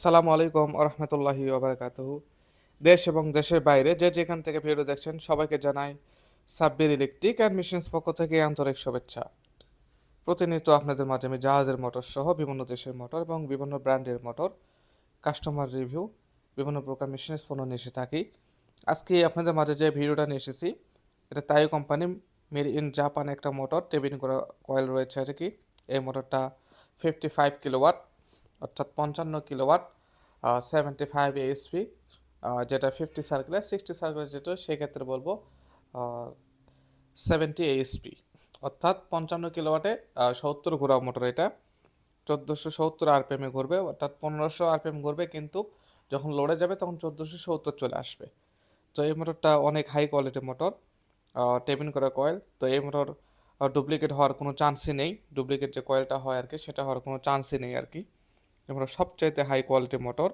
আসসালামু আলাইকুম আরহামতুল্লাহি ওবরাকাতুহু দেশ এবং দেশের বাইরে যে যেখান থেকে ভিডিও দেখছেন সবাইকে জানাই সাব্বির ইলেকট্রিক অ্যান্ড মেশিনস পক্ষ থেকে আন্তরিক শুভেচ্ছা। প্রতিনিয়ত আপনাদের মাঝে আমি জাহাজের মোটর সহ বিভিন্ন দেশের মোটর এবং বিভিন্ন ব্র্যান্ডের মোটর, কাস্টমার রিভিউ, বিভিন্ন প্রকার মেশিনস পণ্য নিয়ে এসে থাকি। আজকে আপনাদের মাঝে যে ভিডিওটা নিয়ে এসেছি, এটা তাই কোম্পানি মেড ইন জাপান একটা মোটর, টেবিন করা কয়েল রয়েছে আর কি। এই মোটরটা ফিফটি ফাইভ কিলোওয়াট অর্থাৎ পঞ্চান্ন কিলোওয়াট সেভেন্টি ফাইভ এএসপি যেটা ফিফটি সার্কেলের সিক্সটি সার্কেলের যেটা সেক্ষেত্রে বলব সেভেন্টি এএসপি অর্থাৎ পঞ্চান্ন কিলোওয়াটে সত্তর ঘোরা মোটর এটা। চোদ্দোশো সত্তর আরপিএমে ঘুরবে, অর্থাৎ পনেরোশো আরপিএম ঘুরবে, কিন্তু যখন লোডে যাবে তখন চোদ্দোশো সত্তর চলে আসবে। তো এই মোটরটা অনেক হাই কোয়ালিটির মোটর টেবিন করা কয়েল তো এই মোটর ডুপ্লিকেট হওয়ার কোনো চান্সই নেই। ডুপ্লিকেট যে কয়েলটা হয় আর কি, সেটা হওয়ার কোনো চান্সই নেই আর কি। মোটর সবচাইতে হাই কোয়ালিটি মোটর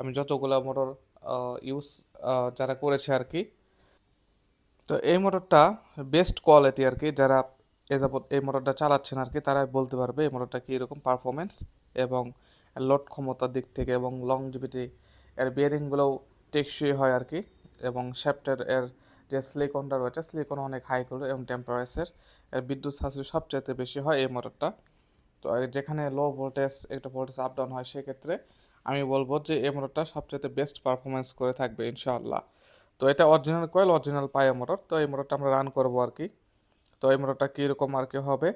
আমি যতগুলো মোটর ইউজ যারা করেছে আর কি। তো এই মোটরটা বেস্ট কোয়ালিটি আর কি, যারা এ যাবৎ এই মোটরটা চালাচ্ছেন আর কি, তারাই বলতে পারবে এই মোটরটা কী এরকম পারফরমেন্স এবং লোড ক্ষমতার দিক থেকে এবং লং লংজিভিটি এর বিয়ারিংগুলোও টেকসই হয় আর কি এবং শ্যাফটের এর যে সিলিকনটা রয়েছে সিলিকন অনেক হাই করে এবং টেম্পারেচার এর বিদ্যুৎ সাশ্রয় সবচাইতে বেশি হয় এই মোটরটা তো যেখানে লো ভোল্টেজ একটা ভোল্টেজ আপ ডাউন হয়, সেক্ষেত্রে আমি বলব যে এই মোটরটা সবচেয়ে বেস্ট পারফরমেন্স করে থাকবে, ইনশাআল্লাহ। তো এটা অরিজিনাল কয়েল অরিজিনাল পায়ে মোটর তো এই মোটরটা আমরা রান করব আর কি। তো এই মোটরটা কীরকম আর কি হবে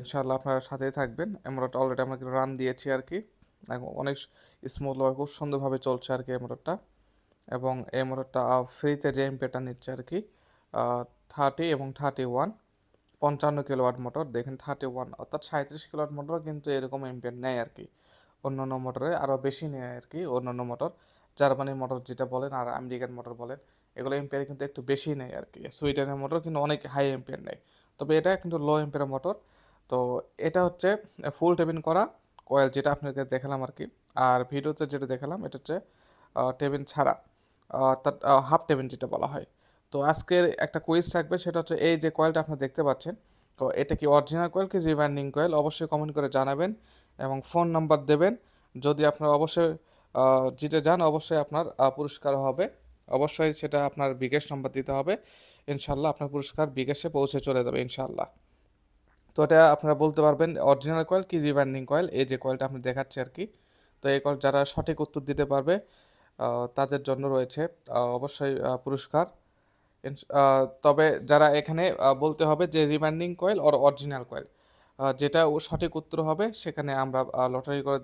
ইনশাআল্লাহ আপনারা সাথেই থাকবেন। এই মোটরটা অলরেডি আমরা রান দিয়েছি আর কি। অনেক স্মুথভাবে খুব সুন্দরভাবে চলছে আর কি এই মোটরটা এবং এই মোটরটা ফ্রিতে যে এমপেটা নিচ্ছে আর কি থার্টি এবং থার্টি ওয়ান পঞ্চান্ন কিলোওয়াট মোটর দেখেন থার্টি ওয়ান অর্থাৎ সাঁত্রিশ কিলোওয়াট মোটর কিন্তু এরকম এম্পিয়ার নেয় আর কি। অন্যান্য মোটরে আরও বেশি নেয় আর কি, অন্যান্য মোটর জার্মানির মোটর যেটা বলেন আর আমেরিকান মোটর বলেন, এগুলো এম্পিয়ার কিন্তু একটু বেশি নেয় আর কি। সুইডেনের মোটর কিন্তু অনেক হাই এম্পিয়ার নেয়। তবে এটা কিন্তু লো এম্পিয়ার মোটর তো এটা হচ্ছে ফুল টেবিন করা কয়েল যেটা আপনাকে দেখালাম আর কি। আর ভিডিওতে যেটা দেখালাম, এটা হচ্ছে টেবিন ছাড়া অর্থাৎ হাফ টেবিন যেটা বলা হয়। তো আজকের একটা কুইজ থাকবে, সেটা হচ্ছে এই যে কয়েলটা আপনি দেখতে পাচ্ছেন, তো এটা কি অরিজিনাল কয়েল কি রিবার্নিং কয়েল অবশ্যই কমেন্ট করে জানাবেন এবং ফোন নাম্বার দেবেন। যদি আপনার অবশ্যই জিতে যান, অবশ্যই আপনার পুরস্কার হবে। অবশ্যই সেটা আপনার বিকাশ নাম্বার দিতে হবে। ইনশাল্লাহ আপনার পুরস্কার বিকাশে পৌঁছে চলে যাবে ইনশাল্লাহ তো এটা আপনারা বলতে পারবেন অরিজিনাল কয়েল কি রিবার্নিং কয়েল এই যে কয়েলটা আপনি দেখাচ্ছি আর কি। তো এই কয়েল যারা সঠিক উত্তর দিতে পারবে তাদের জন্য রয়েছে অবশ্যই পুরস্কার। তবে যারা এখানে বলতে হবে যে rewinding coil or original coil যেটা ও সঠিক উত্তর হবে সেখানে আমরা লটারি করে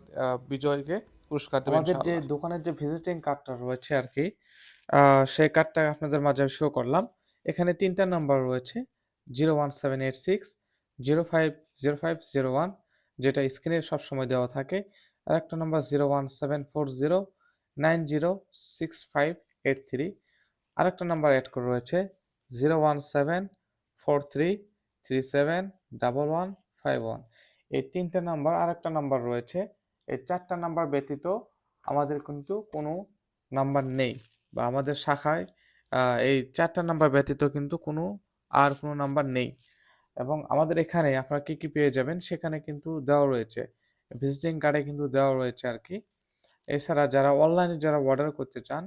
বিজয়কে পুরস্কার দেবো আমাদের যে দোকানের যে ভিজিটিং কার্ডটা রয়েছে আর কি সেই কার্ডটা আপনাদের মাঝে শো করলাম। এখানে তিনটা নাম্বার রয়েছে zero one seven eight six zero five zero five zero one যেটা স্ক্রিনে সবসময় দেওয়া থাকে। আর একটা number zero one seven four zero nine zero six five eight three আরেকটা নাম্বার অ্যাড করে রয়েছে zero one seven four three three seven double one five one এই তিনটে নাম্বার আরেকটা নাম্বার রয়েছে, এই চারটা নাম্বার ব্যতীত আমাদের কিন্তু কোনো নাম্বার নেই বা আমাদের শাখায় এই চারটা নাম্বার ব্যতীত কিন্তু কোনো আর কোনো নাম্বার নেই। এবং আমাদের এখানে আপনারা কী কী পেয়ে যাবেন সেখানে কিন্তু দেওয়া রয়েছে ভিজিটিং কার্ডে কিন্তু দেওয়া রয়েছে আর কি। এছাড়া যারা অনলাইনে যারা অর্ডার করতে চান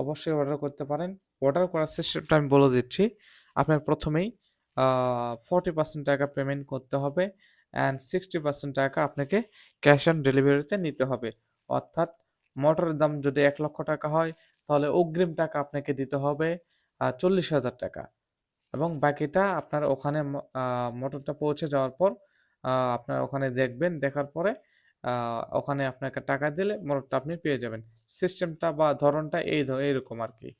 অবশ্যই অর্ডার করতে পারেন। অর্ডার করার সিস্টেমটা আমি বলে দিচ্ছি। আপনার প্রথমেই ফর্টি পার্সেন্ট টাকা পেমেন্ট করতে হবে অ্যান্ড সিক্সটি পার্সেন্ট টাকা আপনাকে ক্যাশ অন ডেলিভারিতে নিতে হবে। অর্থাৎ মোটরের দাম যদি এক লক্ষ টাকা হয়, তাহলে অগ্রিম টাকা আপনাকে দিতে হবে চল্লিশ হাজার টাকা। এবং বাকিটা আপনার ওখানে মোটরটা পৌঁছে যাওয়ার পর আপনার ওখানে দেখবেন, দেখার পরে ওখানে আপনাকে টাকা দিলে মোটরটা আপনি পেয়ে যাবেন। সিস্টেমটা বা ধরনটা এই এইরকম আর কি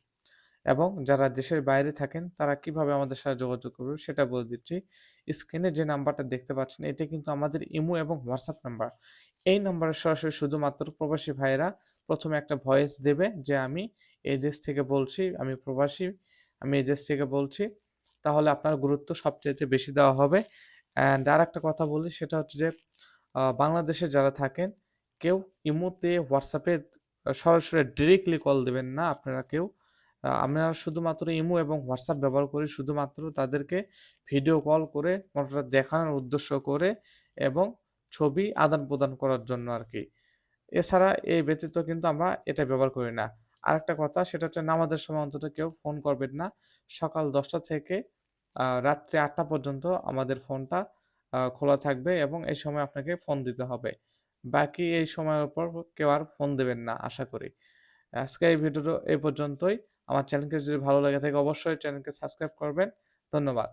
এবং যারা দেশের বাইরে থাকেন, তারা কীভাবে আমাদের সাথে যোগাযোগ করবে সেটা বলে দিচ্ছি। স্ক্রিনে যে নাম্বারটা দেখতে পাচ্ছেন, এটা কিন্তু আমাদের ইমো এবং হোয়াটসঅ্যাপ নাম্বার। এই নাম্বারে সরাসরি শুধুমাত্র প্রবাসী ভাইয়েরা প্রথমে একটা ভয়েস দেবে যে, আমি এই দেশ থেকে বলছি, আমি প্রবাসী, আমি এই দেশ থেকে বলছি। তাহলে আপনার গুরুত্ব সবচেয়ে বেশি দেওয়া হবে। অ্যান্ড আর একটা কথা বলি, সেটা হচ্ছে যে বাংলাদেশে যারা থাকেন, কেউ ইমোতে, হোয়াটসঅ্যাপে সরাসরি ডিরেক্টলি কল দেবেন না। আপনারা কেউ আমরা শুধুমাত্র ইমো এবং হোয়াটসঅ্যাপ ব্যবহার করি, শুধুমাত্র তাদেরকে ভিডিও কল করে মোটরটা দেখানোর উদ্দেশ্য করে এবং ছবি আদান প্রদান করার জন্য আর কি এছাড়া এই ব্যতীত কিন্তু আমরা এটা ব্যবহার করি না। আরেকটা কথা, সেটা হচ্ছে নামাজের সময় অন্তত কেউ ফোন করবেন না। সকাল দশটা থেকে রাত্রি আটটা পর্যন্ত আমাদের ফোনটা খোলা থাকবে এবং এই সময় আপনাকে ফোন দিতে হবে। বাকি এই সময়ের উপর কেউ আর ফোন দেবেন না, আশা করি। আজকে এই ভিডিওটা এই পর্যন্তই। আমার চ্যানেলকে যদি ভালো লাগে থাকে অবশ্যই চ্যানেলকে সাবস্ক্রাইব করবেন। ধন্যবাদ।